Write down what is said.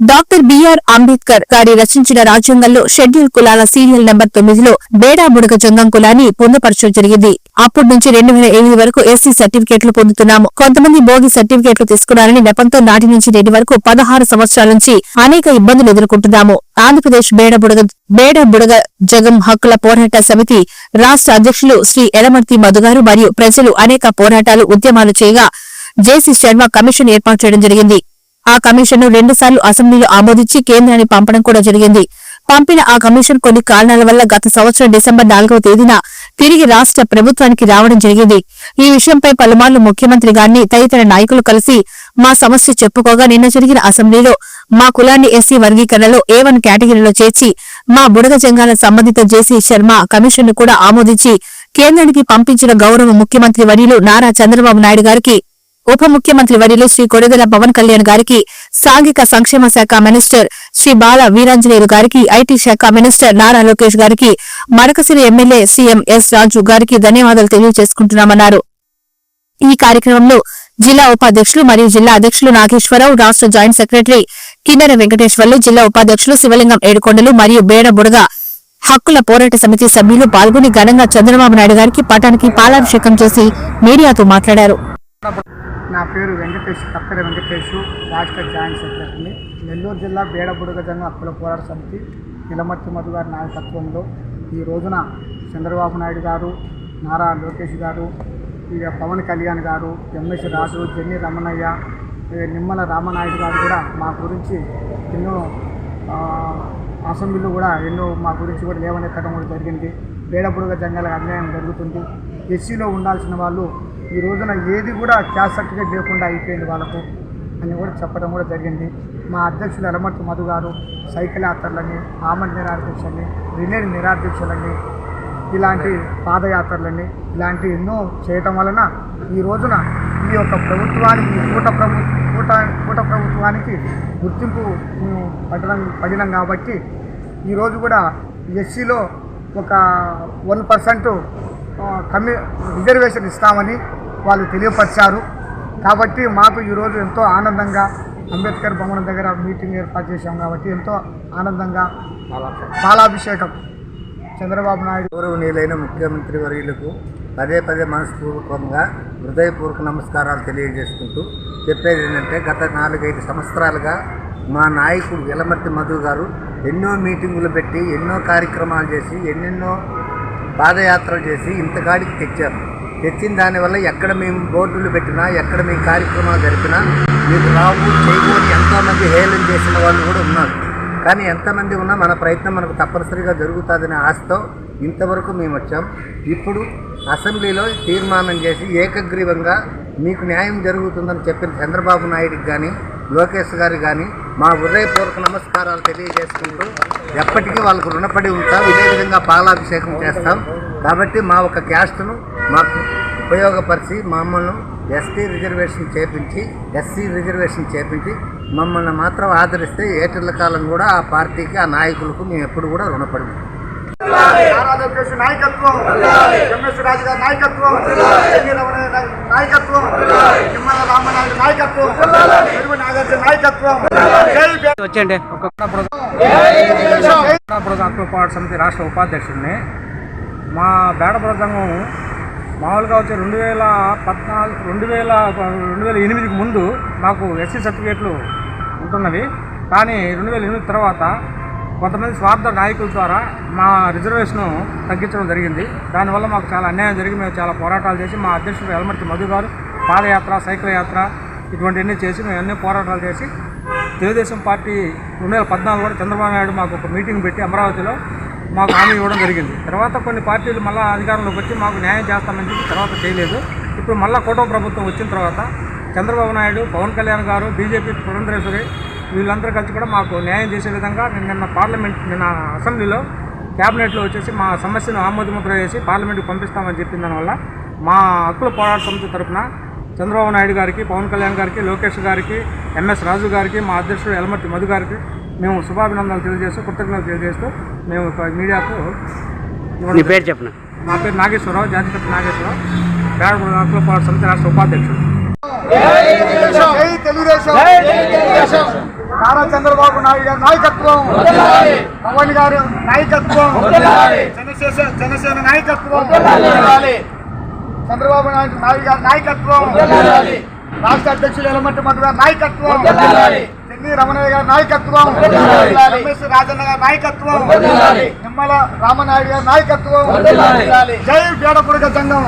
Doctor BR Ambedkar గారి రచించిన రాజ్యాంగంలో షెడ్యూల్ కులాల సీరియల్ నెంబర్ తొమ్మిదిలో బేడా బుడగ జంగం కులాన్ని పొందుపరచడం జరిగింది. అప్పటి నుంచి రెండు వేల ఎనిమిది వరకు ఎస్సీ సర్టిఫికేట్లు పొందుతున్నాము. కొంతమంది భోగి సర్టిఫికేట్లు తీసుకున్నారని నెపంతో నాటి నుంచి నేటి వరకు పదహారు సంవత్సరాల నుంచి అనేక ఇబ్బందులు ఎదుర్కొంటున్నాము. ఆంధ్రప్రదేశ్ బేడ బుడగ బేడ బుడగ జగం హక్కుల పోరాట సమితి రాష్ట్ర అధ్యక్షులు శ్రీ ఎలమర్తి మధుగారు మరియు ప్రజలు అనేక పోరాటాలు ఉద్యమాలు చేయగా జేసీ శర్మ కమిషన్ ఏర్పాటు చేయడం జరిగింది. ఆ కమిషన్ను రెండు సార్లు అసెంబ్లీలో ఆమోదించి కేంద్రాన్ని పంపడం కూడా జరిగింది. పంపిన ఆ కమిషన్ కొన్ని కారణాల వల్ల గత సంవత్సరం డిసెంబర్ నాలుగవ తేదీన తిరిగి రాష్ట్ర ప్రభుత్వానికి రావడం జరిగింది. ఈ విషయంపై పలుమార్లు ముఖ్యమంత్రి గారిని తదితర నాయకులు కలిసి మా సమస్య చెప్పుకోగా నిన్న జరిగిన అసెంబ్లీలో మా కులాన్ని ఎస్సీ వర్గీకరణలో ఏ వన్ కేటగిరీలో చేర్చి మా బుడగ జంగాల సంబంధిత జేసీ శర్మ కమిషన్ను కూడా ఆమోదించి కేంద్రానికి పంపించిన గౌరవ ముఖ్యమంత్రి వర్యులు నారా చంద్రబాబు నాయుడు గారికి ఉప ముఖ్యమంత్రి వర్యులు శ్రీ కొడెదల పవన్ కళ్యాణ్ గారికి సాంఘిక సంక్షేమ శాఖ మినిస్టర్ శ్రీ బాల వీరాంజనేయులు గారికి ఐటీ శాఖ మినిస్టర్ నారా లోకేష్ గారికి Madakasira MLA CM S Raju గారికి ధన్యవాదాలు తెలియజేసుకుంటున్నామన్నారు. ఈ కార్యక్రమంలో జిల్లా ఉపాధ్యక్షులు మరియు జిల్లా అధ్యక్షులు నాగేశ్వరరావు రాష్ట్ర జాయింట్ సెక్రటరీ కిన్నెర వెంకటేశ్వర్లు జిల్లా ఉపాధ్యక్షులు శివలింగం ఏడుకొండలు మరియు బేడ బుడగ హక్కుల పోరాట సమితి సభ్యులు పాల్గొని ఘనంగా చంద్రబాబు నాయుడు గారికి పటానికి పాలాభిషేకం చేసి మీడియాతో మాట్లాడారు. నా పేరు వెంకటేష్ కక్కర వెంకటేష్ రాష్ట్ర జాయింట్ సెక్రటరీ. నెల్లూరు జిల్లా బేడబుడుగ జంగ హక్కుల పోరాట సమితి నిలమర్తి మధు గారి నాయకత్వంలో ఈ రోజున చంద్రబాబు నాయుడు గారు నారా లోకేష్ గారు ఇక పవన్ కళ్యాణ్ గారు ఎంఎస్ రాజు జెన్ని రమణయ్య ఇక నిమ్మల రామనాయుడు గారు కూడా మా గురించి ఎన్నో అసెంబ్లీలో కూడా ఎన్నో మా గురించి కూడా లేవనెత్తడం కూడా జరిగింది బేడబుడుగ జంగాలకు అన్యాయం జరుగుతుంది. ఎస్సీలో ఉండాల్సిన వాళ్ళు ఈ రోజున ఏది కూడా క్యాస్ట్ సర్టిఫికేట్ లేకుండా అయిపోయింది వాళ్ళకు అని కూడా చెప్పడం కూడా జరిగింది. మా అధ్యక్షులు ఎలమర్తి మధు గారు సైకిల్ యాత్రలని ఆమడ్ నిరాధ్యక్షులని రిలే నిరాధ్యక్షులని ఇలాంటి పాదయాత్రలని ఇలాంటి ఎన్నో చేయటం వలన ఈ రోజున ఈ యొక్క ప్రభుత్వానికి కూట ప్రభు కూట కూట ప్రభుత్వానికి గుర్తింపు పడడం పడినాం కాబట్టి ఈరోజు కూడా ఎస్సీలో ఒక వన్ పర్సెంట్ కమి రిజర్వేషన్ ఇస్తామని వాళ్ళు తెలియపరిచారు. కాబట్టి మాకు ఈరోజు ఎంతో ఆనందంగా అంబేద్కర్ భవనం దగ్గర మీటింగ్ ఏర్పాటు చేశాం కాబట్టి ఎంతో ఆనందంగా పాలాభిషేకం. చంద్రబాబు నాయుడు గౌరవనీయులైన ముఖ్యమంత్రి వర్యులకు పదే పదే మనస్పూర్వకంగా హృదయపూర్వక నమస్కారాలు తెలియజేసుకుంటూ చెప్పేది ఏంటంటే గత నాలుగైదు సంవత్సరాలుగా మా నాయకుడు యలమర్తి మధు గారు ఎన్నో మీటింగులు పెట్టి ఎన్నో కార్యక్రమాలు చేసి ఎన్నెన్నో పాదయాత్రలు చేసి ఇంతకాడికి తెచ్చారు. తెచ్చిన దానివల్ల ఎక్కడ మేము బోర్డులు పెట్టినా ఎక్కడ మేము కార్యక్రమాలు జరిపినా మీకు రావు చేయకూడదు ఎంతోమంది హేళన చేసిన వాళ్ళు కూడా ఉన్నారు. కానీ ఎంతమంది ఉన్నా మన ప్రయత్నం మనకు తప్పనిసరిగా జరుగుతుందనే ఆశతో ఇంతవరకు మేము వచ్చాం. ఇప్పుడు అసెంబ్లీలో తీర్మానం చేసి ఏకగ్రీవంగా మీకు న్యాయం జరుగుతుందని చెప్పిన చంద్రబాబు నాయుడికి కానీ లోకేష్ గారికి కానీ మా హృదయపూర్వక నమస్కారాలు తెలియజేసుకుంటూ ఎప్పటికీ వాళ్ళకు రుణపడి ఉంటాం. ఇదే విధంగా పాలాభిషేకం చేస్తాం. కాబట్టి మా ఒక క్యాస్ట్ను మాకు ఉపయోగపరిచి మమ్మల్ని ఎస్టీ రిజర్వేషన్ చేపించి ఎస్సీ రిజర్వేషన్ చేపించి మమ్మల్ని మాత్రం ఆదరిస్తే ఏటర్ల కాలం కూడా ఆ పార్టీకి ఆ నాయకులకు మేము ఎప్పుడు కూడా రుణపడి నాయకత్వం ఎంఎస్ రాజు గారి నాయకత్వం నాయకత్వం నిమ్మల రామనాయుడు నాయకత్వం నాగార్జున సమితి రాష్ట్ర ఉపాధ్యక్షుడిని మా బేడపుర సంఘం మామూలుగా వచ్చి రెండు వేల పద్నాలుగు రెండు వేల రెండు వేల ఎనిమిదికి ముందు మాకు ఎస్సీ సర్టిఫికేట్లు ఉంటున్నవి. కానీ రెండు వేల ఎనిమిది తర్వాత కొంతమంది స్వార్థ నాయకుల ద్వారా మా రిజర్వేషన్ తగ్గించడం జరిగింది. దానివల్ల మాకు చాలా అన్యాయం జరిగి మేము చాలా పోరాటాలు చేసి మా అధ్యక్షుడు ఎలమర్తి మధు గారు పాదయాత్ర సైకిల్ యాత్ర ఇటువంటివన్నీ చేసి మేము అన్ని పోరాటాలు చేసి తెలుగుదేశం పార్టీ రెండు వేల పద్నాలుగు కూడా చంద్రబాబు నాయుడు మాకు ఒక మీటింగ్ పెట్టి అమరావతిలో మాకు హామీ ఇవ్వడం జరిగింది. తర్వాత కొన్ని పార్టీలు మళ్ళీ అధికారంలోకి వచ్చి మాకు న్యాయం చేస్తామని చెప్పి తర్వాత చేయలేదు. ఇప్పుడు మళ్ళీ కూటమి ప్రభుత్వం వచ్చిన తర్వాత చంద్రబాబు నాయుడు పవన్ కళ్యాణ్ గారు బీజేపీ పురంధరేశ్వరి వీళ్ళందరూ కలిసి కూడా మాకు న్యాయం చేసే విధంగా నిన్న నిన్న పార్లమెంట్ నిన్న అసెంబ్లీలో క్యాబినెట్లో వచ్చేసి మా సమస్యను ఆమోదముద్ర చేసి పార్లమెంట్కి పంపిస్తామని చెప్పిన దానివల్ల మా హక్కుల పోరాట సమితి తరఫున చంద్రబాబు నాయుడు గారికి పవన్ కళ్యాణ్ గారికి లోకేష్ గారికి ఎంఎస్ రాజు గారికి మా అధ్యక్షుడు ఎలమర్తి మధు గారికి మేము శుభాభినందనలు తెలియజేస్తూ కృతజ్ఞతలు తెలియజేస్తూ మేము ఒక మీడియాకు నీ పేరు చెప్పను? నా పేరు నాగేశ్వరరావు జాతిపతి నాగేశ్వరరావు. హక్కుల పోరాట సమితి రాష్ట్ర ఉపాధ్యక్షుడు. జై తెలుగుదేశం. నారా చంద్రబాబు నాయుడు గారి నాయకత్వం. పవన్ గారి నాయకత్వం. జనసేన జనసేన నాయకత్వం. చంద్రబాబు నాయుడు నాయుడు గారి నాయకత్వం. రాష్ట్ర అధ్యక్షులు ఎలమంటి మధు గారి నాయకత్వం. చెన్ని రమణయ్య గారి నాయకత్వం. ఎంఎస్ రాజన్న గారి నాయకత్వం నిమ్మల రామనాయుడు గారి నాయకత్వం. జై బేడపుడుగ సంఘం.